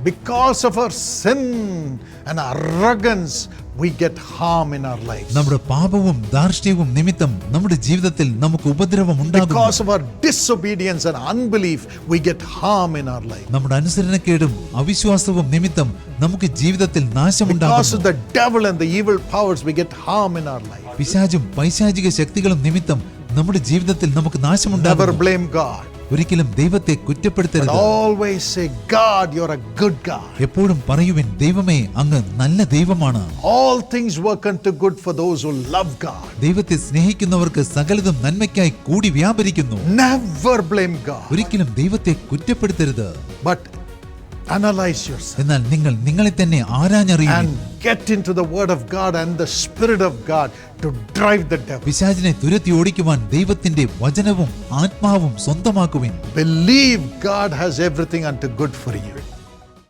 Because of our sin and arrogance, we get harm in our lives. നമ്മുടെ പാപവും ധാർഷ്ട്യവും നിമിത്തം നമ്മുടെ ജീവിതത്തിൽ നമുക്ക് ഉപദ്രവം ഉണ്ടാകുന്നു Because of our disobedience and unbelief, we get harm in our life. നമ്മുടെ അനുസരണക്കേടും അവിശ്വാസവും നിമിത്തം നമുക്ക് ജീവിതത്തിൽ Because of നാശമുണ്ടാകുന്നു the devil and the evil powers, we get harm in our life. പിശാചും പൈശാചിക ശക്തികളും നിമിത്തം നമ്മുടെ ജീവിതത്തിൽ നമുക്ക് Never നാശമുണ്ടാകുന്നു blame God. ഒരിക്കലും ദൈവത്തെ കുറ്റപ്പെടുത്തരുത് always say, God, you're a good God. എപ്പോഴും പറയുവിൻ ദൈവമേ അങ്ങ് നല്ല ദൈവമാണ് All things work unto good for those who love God. ദൈവത്തെ സ്നേഹിക്കുന്നവർക്ക് സകലതും നന്മയ്ക്കായി കൂടി വ്യാപരിക്കുന്നു Never blame God. ഒരിക്കലും ദൈവത്തെ കുറ്റപ്പെടുത്തരുത് But analyze yourself എന്നാൽ നിങ്ങൾ നിങ്ങളെ തന്നെ ആരാഞ്ഞറിയുക and get into the Word of God and the Spirit of God to drive the devil. പിശാചിനെ തുരത്തി ഓടിക്കുവാൻ ദൈവത്തിന്റെ വചനവും ആത്മാവും സ്വന്തമാക്കുവിൻ Believe God has everything unto good for you.